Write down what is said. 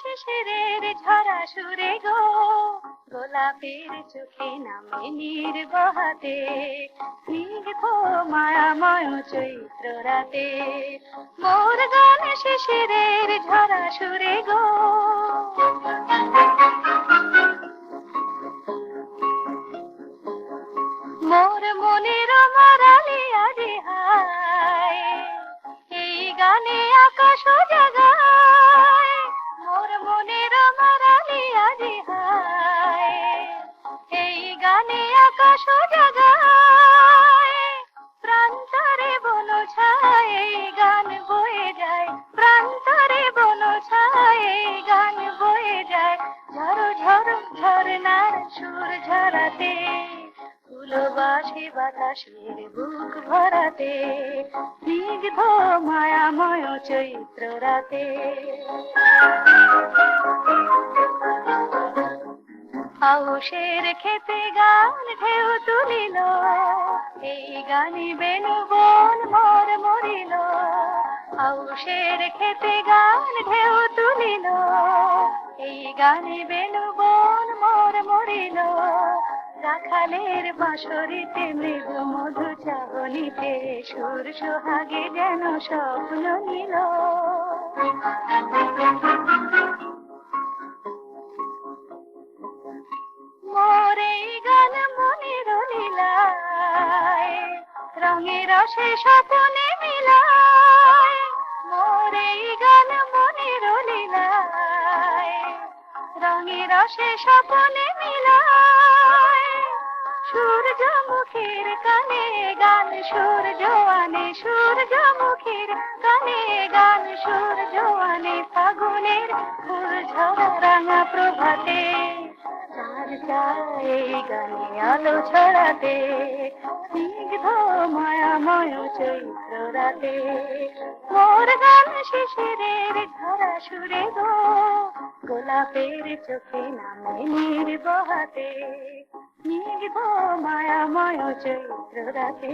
শিশিরের ঝরা সুরে গো। গোলাপের চোখে নামে নির্বহাতে স্নিগ্ধ মায়াময় চৈত্র রাতে। মোর গান শিশিরের ঝরা সুরে গো। প্রান্তরে বন ছায় গান বয়ে যায়। প্রান্তরে বন ছায় গান বয়ে যায়। ঝড় ঝড় ঝরনার সুর ঝরাতে, ফুলবাসে বাতাসের বুক ভরাতে স্নিগ্ধ মায়াময় চৈত্র রাতে। আউশের খেতে গান ঢেউ তুলিল, এই গানি বেনু বন মর মরিল। আউশের খেতে গান ঢেউ তুলিল, এই গানি বেনু বন মর মরিল। রাখালের বাঁশরিতে মৃগ মধু চাহনিতে সুর সোহাগে যেন স্বপ্ন নিল। রঙে রসে স্বপনে মিলায়, মোরে গান মনের লীলায় রঙে রসে স্বপনে মিলায় সূর্যমুখীর কানে গান, সূর্য আনে সূর্যমুখীর কানে গান, সূর্য আনে ফাগুনের ফুল ঝরা রাঙা প্রভাতে। আলো ছড়াতে, স্নিগ্ধ মায়াময় চৈত্র রাতে মোর গান শিশিরের ঝরা সুরে গো, গোলাপের চোখে নামে নির্বহাতে। স্নিগ্ধ মায়াময় চৈত্র রাতে